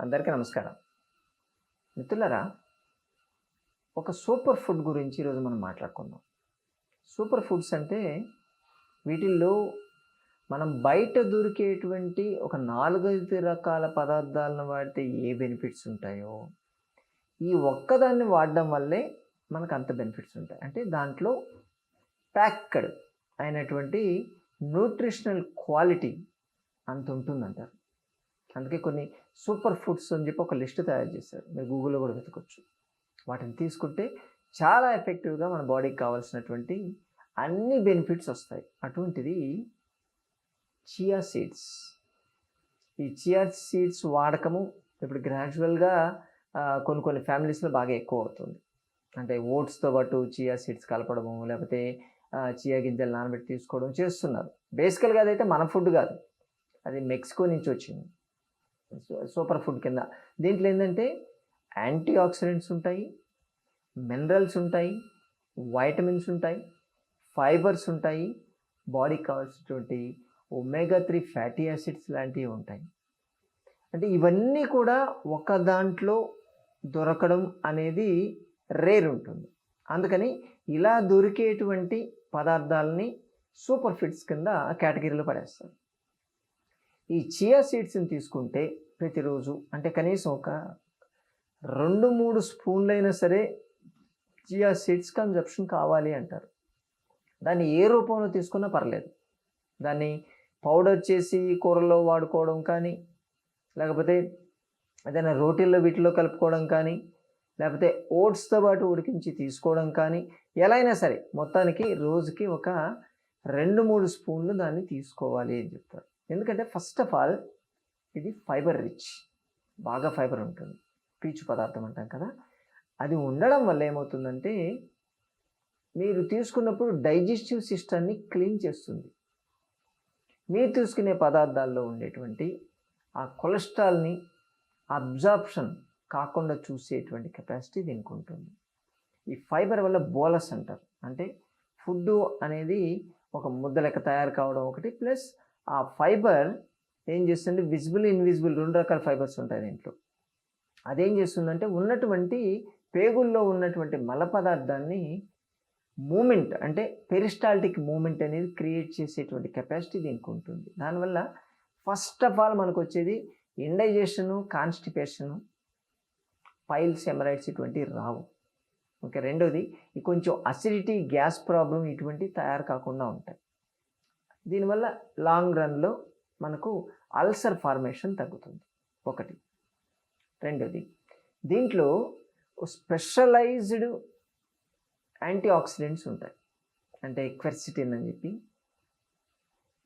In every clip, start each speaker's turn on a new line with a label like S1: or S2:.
S1: అందరికీ నమస్కారం. మిత్రులరా ఒక సూపర్ ఫుడ్ గురించి ఈరోజు మనం మాట్లాడుకుందాం. సూపర్ ఫుడ్స్ అంటే వీటిల్లో మనం బయట దొరికేటువంటి ఒక నాలుగైదు రకాల పదార్థాలను వాడితే ఏ బెనిఫిట్స్ ఉంటాయో ఈ ఒక్కదాన్ని వాడడం వల్లే మనకు అంత బెనిఫిట్స్ ఉంటాయి. అంటే దాంట్లో ప్యాక్డ్ అయినటువంటి న్యూట్రిషనల్ క్వాలిటీ అంత ఉంటుందంటారు. అందుకే కొన్ని సూపర్ ఫుడ్స్ అని చెప్పి ఒక లిస్ట్ తయారు చేశారు. మీరు గూగుల్లో కూడా వెతకొచ్చు. వాటిని తీసుకుంటే చాలా ఎఫెక్టివ్గా మన బాడీకి కావాల్సినటువంటి అన్ని బెనిఫిట్స్ వస్తాయి. అటువంటిది చియా సీడ్స్ ఈ చియా సీడ్స్ వాడకము ఇప్పుడు గ్రాడ్యువల్గా కొన్ని కొన్ని ఫ్యామిలీస్లో బాగా ఎక్కువ అవుతుంది. అంటే ఓట్స్తో పాటు చియా సీడ్స్ కలపడము లేకపోతే చియా గింజలు నానబెట్టి తీసుకోవడం చేస్తున్నారు. బేసికల్గా అదైతే మన ఫుడ్ కాదు. అది మెక్సికో నుంచి వచ్చింది. సూపర్ ఫుడ్ కింద. దీంట్లో ఏంటంటే యాంటీ ఆక్సిడెంట్స్ ఉంటాయి మినరల్స్ ఉంటాయి వైటమిన్స్ ఉంటాయి ఫైబర్స్ ఉంటాయి బాడీకి కావాల్సినటువంటి ఒమేగా త్రీ ఫ్యాటీ యాసిడ్స్ లాంటివి ఉంటాయి. అంటే ఇవన్నీ కూడా ఒక దాంట్లో దొరకడం అనేది రేర్ ఉంటుంది. అందుకని ఇలా దొరికేటువంటి పదార్థాలని సూపర్ ఫిట్స్ కింద కేటగిరీలో పడేస్తారు. ఈ చియా సీడ్స్ని తీసుకుంటే ప్రతిరోజు అంటే కనీసం ఒక రెండు మూడు స్పూన్లైనా సరే చియా సీడ్స్ కన్జప్షన్ కావాలి అంటారు. దాన్ని ఏ రూపంలో తీసుకున్నా పర్లేదు. దాన్ని పౌడర్ చేసి కూరల్లో వాడుకోవడం కానీ లేకపోతే ఏదైనా రోటీల్లో వీటిలో కలుపుకోవడం కానీ లేకపోతే ఓట్స్తో పాటు ఉడికించి తీసుకోవడం కానీ ఎలా అయినా సరే మొత్తానికి రోజుకి ఒక రెండు మూడు స్పూన్లు దాన్ని తీసుకోవాలి అని చెప్తారు. ఎందుకంటే ఫస్ట్ ఆఫ్ ఆల్ ఇది ఫైబర్ రిచ్ బాగా ఫైబర్ ఉంటుంది. పీచు పదార్థం అంటాం కదా. అది ఉండడం వల్ల ఏమవుతుందంటే మీరు తీసుకున్నప్పుడు డైజెస్టివ్ సిస్టమ్ని క్లీన్ చేస్తుంది. మీరు తీసుకునే పదార్థాల్లో ఉండేటువంటి ఆ కొలెస్ట్రాల్ని అబ్జార్ప్షన్ కాకుండా చూసేటువంటి కెపాసిటీ దీనికి ఉంటుంది. ఈ ఫైబర్ వల్ల బోలస్ అంటారు. అంటే ఫుడ్ అనేది ఒక ముద్ద లెక్క తయారు కావడం ఒకటి ప్లస్ ఆ ఫైబర్ ఏం చేస్తుంది? విజిబుల్ ఇన్విజిబుల్ రెండు రకాల ఫైబర్స్ ఉంటాయి దీంట్లో. అదేం చేస్తుందంటే ఉన్నటువంటి పేగుల్లో ఉన్నటువంటి మల పదార్థాన్ని మూమెంట్ అంటే పెరిస్టాల్టిక్ మూమెంట్ అనేది క్రియేట్ చేసేటువంటి కెపాసిటీ దీనికి ఉంటుంది. దానివల్ల ఫస్ట్ ఆఫ్ ఆల్ మనకు వచ్చేది ఇండైజెషను కాన్స్టిపేషను పైల్స్ ఎమరైడ్స్ ఇటువంటి రావు. ఓకే రెండోది కొంచెం అసిడిటీ గ్యాస్ ప్రాబ్లం ఇటువంటి తయారు కాకుండా ఉంటాయి. దీనివల్ల లాంగ్ రన్లో మనకు అల్సర్ ఫార్మేషన్ తగ్గుతుంది. ఒకటి. రెండోది దీంట్లో స్పెషలైజ్డ్ యాంటీ ఆక్సిడెంట్స్ ఉంటాయి. అంటే క్వెర్సిటిన్ అని చెప్పి.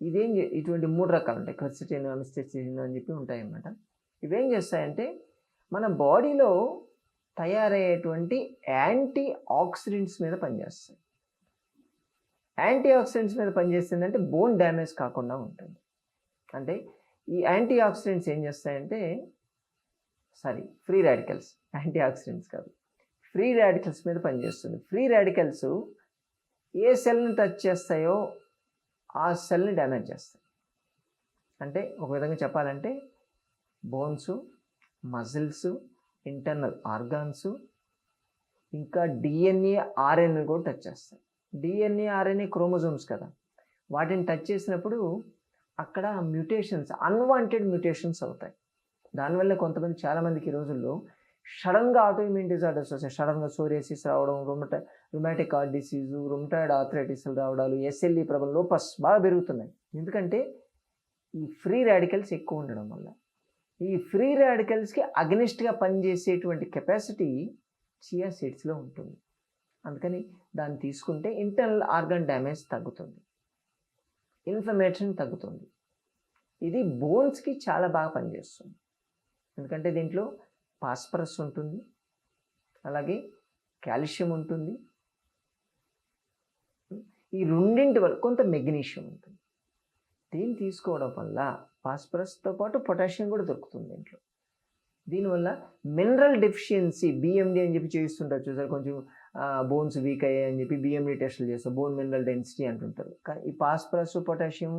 S1: ఇదేం ఇటువంటి మూడు రకాలు ఉంటాయి. క్వెర్సిటిన్ అమిస్టెసిన్ అని చెప్పి ఉంటాయి అన్నమాట ఇవేం చేస్తాయంటే మన బాడీలో తయారయ్యేటువంటి యాంటీ ఆక్సిడెంట్స్ మీద పనిచేస్తాయి. యాంటీ ఆక్సిడెంట్స్ మీద పనిచేస్తుందంటే బోన్ డ్యామేజ్ కాకుండా ఉంటుంది. అంటే ఈ యాంటీ ఆక్సిడెంట్స్ ఏం చేస్తాయంటే sorry free radicals anti oxidants కాదు. ఫ్రీ రాడికల్స్ మీద పనిచేస్తుంది. ఫ్రీ రాడికల్స్ ఏ సెల్ని టచ్ చేస్తాయో ఆ సెల్ని డ్యామేజ్ చేస్తాయి. అంటే ఒక విధంగా చెప్పాలంటే బోన్స్ మజిల్స్ ఇంటర్నల్ ఆర్గాన్స్ ఇంకా డిఎన్ఏ ఆర్ఎన్ఏ కూడా టచ్ చేస్తాయి. డిఎన్ఏ ఆర్ఎన్ఏ క్రోమోజోమ్స్ కదా. వాటిని టచ్ చేసినప్పుడు అక్కడ మ్యూటేషన్స్ అన్వాంటెడ్ మ్యూటేషన్స్ అవుతాయి. దానివల్ల కొంతమంది చాలామందికి ఈ రోజుల్లో సడన్గా ఆటోఇమ్యూన్ డిజార్డర్స్ వస్తాయి. సడన్గా సోరియాసిస్ రావడం రొమట రుమాటిక్ హార్ట్ డిసీజు రుమటాయిడ్ ఆథరైటిస్లు రావడాలు ఎస్ఎల్ఈ ప్రబలం లోపస్ బాగా పెరుగుతున్నాయి. ఎందుకంటే ఈ ఫ్రీ రాడికల్స్ ఎక్కువ ఉండడం వల్ల. ఈ ఫ్రీ రాడికల్స్కి అగ్నిస్ట్గా పనిచేసేటువంటి కెపాసిటీ చియా సీడ్స్లో ఉంటుంది. అందుకని దాన్ని తీసుకుంటే ఇంటర్నల్ ఆర్గన్ డ్యామేజ్ తగ్గుతుంది. ఇన్ఫ్లమేషన్ తగ్గుతుంది. ఇది బోన్స్కి చాలా బాగా పనిచేస్తుంది. ఎందుకంటే దీంట్లో పాస్పరస్ ఉంటుంది. అలాగే కాల్షియం ఉంటుంది. ఈ రెండింటి వల్ల కొంత మెగ్నీషియం ఉంటుంది. దీన్ని తీసుకోవడం వల్ల ఫాస్ఫరస్తో పాటు పొటాషియం కూడా దొరుకుతుంది దీంట్లో. దీనివల్ల మినరల్ డెఫిషియన్సీ బిఎండి అని చెప్పి చేయిస్తుంటారు చూసారు? కొంచెం బోన్స్ వీక్ అయ్యాయి అని చెప్పి బిఎండి టెస్టులు చేస్తారు. బోన్ మినరల్ డెన్సిటీ అంటుంటారు. కానీ ఈ ఫాస్ఫరస్ పొటాషియం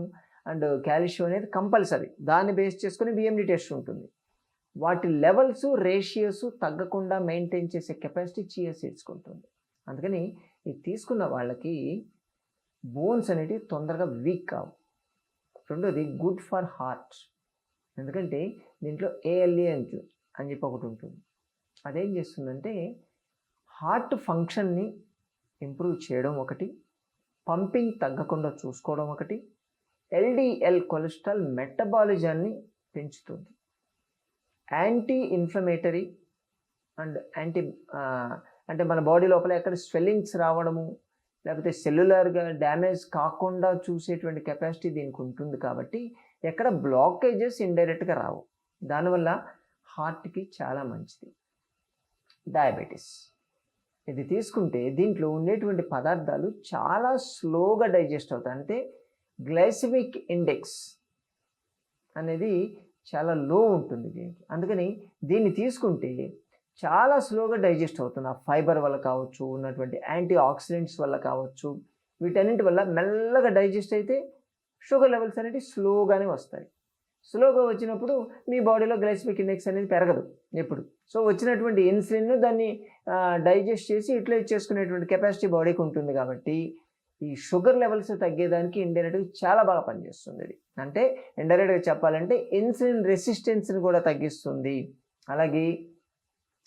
S1: అండ్ కాల్షియం అనేది కంపల్సరీ దాన్ని బేస్ చేసుకొని బిఎండి టెస్ట్ ఉంటుంది. వాటి లెవెల్స్ రేషియోస్ తగ్గకుండా మెయింటైన్ చేసే కెపాసిటీ చియా సీడ్స్కి ఉంటుంది. అందుకని ఇది తీసుకున్న వాళ్ళకి బోన్స్ అనేటివి తొందరగా వీక్ కావు రెండోది గుడ్ ఫర్ హార్ట్ ఎందుకంటే దీంట్లో ఏఎల్ఏ అని అని చెప్పి ఒకటి ఉంటుంది. అదేం చేస్తుందంటే హార్ట్ ఫంక్షన్ని ఇంప్రూవ్ చేయడం ఒకటి పంపింగ్ తగ్గకుండా చూసుకోవడం ఒకటి ఎల్డిఎల్ కొలెస్ట్రాల్ మెటబాలిజాన్ని పెంచుతుంది. యాంటీ ఇన్ఫ్లమేటరీ అండ్ యాంటీ అంటే మన బాడీ లోపల ఎక్కడ స్వెల్లింగ్స్ రావడము లేకపోతే సెల్యులర్గా డ్యామేజ్ కాకుండా చూసేటువంటి కెపాసిటీ దీనికి ఉంటుంది కాబట్టి ఎక్కడ బ్లాకేజెస్ ఇండైరెక్ట్గా రావు. దానివల్ల హార్ట్కి చాలా మంచిది. డయాబెటీస్. ఇది తీసుకుంటే దీంట్లో ఉండేటువంటి పదార్థాలు చాలా స్లోగా డైజెస్ట్ అవుతాయి. అంటే గ్లైసిమిక్ ఇండెక్స్ అనేది చాలా లో ఉంటుంది దీనికి. అందుకని దీన్ని తీసుకుంటే చాలా స్లోగా డైజెస్ట్ అవుతుంది. ఆ ఫైబర్ వల్ల కావచ్చు ఉన్నటువంటి యాంటీ ఆక్సిడెంట్స్ వల్ల కావచ్చు వీటన్నింటి వల్ల మెల్లగా డైజెస్ట్ అయితే షుగర్ లెవెల్స్ అనేవి స్లోగానే వస్తాయి. స్లోగా వచ్చినప్పుడు మీ బాడీలో గ్లైసిమిక్ ఇండెక్స్ అనేది పెరగదు ఎప్పుడు. సో వచ్చినటువంటి ఇన్సులిన్ దాన్ని డైజెస్ట్ చేసి యూటిలైజ్ చేసుకునేటువంటి కెపాసిటీ బాడీకి ఉంటుంది కాబట్టి ఈ షుగర్ లెవెల్స్ తగ్గేదానికి ఇండైరెక్ట్గా చాలా బాగా పనిచేస్తుంది ఇది అంటే ఇండైరెక్ట్గా చెప్పాలంటే ఇన్సులిన్ రెసిస్టెన్స్ని కూడా తగ్గిస్తుంది. అలాగే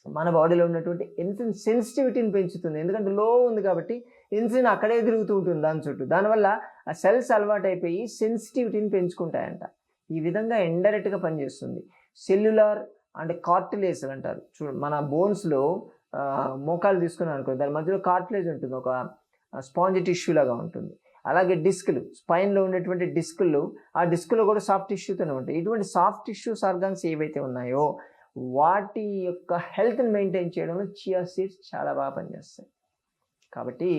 S1: మన బాడీలో ఉన్నటువంటి ఇన్సులిన్ సెన్సిటివిటీని పెంచుతుంది. ఎందుకంటే లో ఉంది కాబట్టి ఇన్సులిన్ అక్కడే తిరుగుతూ ఉంటుంది దాని చుట్టూ. దానివల్ల ఆ సెల్స్ అలవాటు అయిపోయి సెన్సిటివిటీని పెంచుకుంటాయంట. ఈ విధంగా ఇండైరెక్ట్గా పనిచేస్తుంది. సెల్యులార్ అంటే కార్టిలేజ్ అంటారు. చూడ మన బోన్స్లో మోకాలు తీసుకున్నాం అనుకో దాని మధ్యలో కార్టిలేజ్ ఉంటుంది. ఒక స్పాంజ్ టిష్యూ లాగా ఉంటుంది. అలాగే డిస్కులు స్పైన్లో ఉండేటువంటి డిస్కులు ఆ డిస్కులో కూడా సాఫ్ట్ టిష్యూతోనే ఉంటాయి. ఇటువంటి సాఫ్ట్ టిష్యూస్ ఆర్గాన్స్ ఏవైతే ఉన్నాయో వాటి యొక్క హెల్త్ని మెయింటైన్ చేయడంలో చియా సీడ్స్ చాలా బాగా పనిచేస్తాయి. కాబట్టి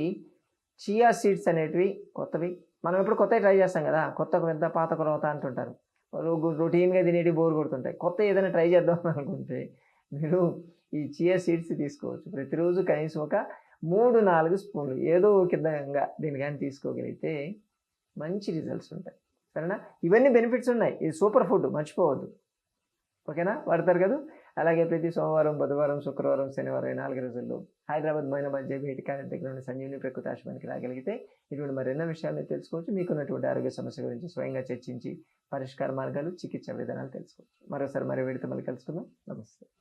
S1: చియా సీడ్స్ అనేటివి కొత్తవి. మనం ఎప్పుడు కొత్తవి ట్రై చేస్తాం కదా కొత్త పెద్ద పాత కొరవత అంటుంటారు. రొటీన్గా తినేటి బోర్ కొడుతుంటాయి. కొత్త ఏదైనా ట్రై చేద్దాం అనుకుంటే మీరు ఈ చియా సీడ్స్ తీసుకోవచ్చు. ప్రతిరోజు కనీసం ఒక మూడు నాలుగు స్పూన్లు ఏదో ఒక విధంగా దీన్ని కానీ తీసుకోగలిగితే మంచి రిజల్ట్స్ ఉంటాయి. సరేనా? ఇవన్నీ బెనిఫిట్స్ ఉన్నాయి. ఇది సూపర్ ఫుడ్ మర్చిపోవద్దు. ఓకేనా? వాడతారు కదా? అలాగే ప్రతి సోమవారం బుధవారం శుక్రవారం శనివారం నాలుగు రోజుల్లో హైదరాబాద్ మైనాబాద్ హెడ్ కాలేజ్ దగ్గర ఉన్న సంజీవని ప్రకృతి ఆశ్రమానికి రాగలిగితే ఇటువంటి మరెన్నో విషయాలను తెలుసుకోవచ్చు. మీకున్నటువంటి ఆరోగ్య సమస్య గురించి స్వయంగా చర్చించి పరిష్కార మార్గాలు చికిత్స విధానాలు తెలుసుకోవచ్చు. మరోసారి మరో వీడితో మళ్ళీ కలుసుకుందాం. నమస్తే.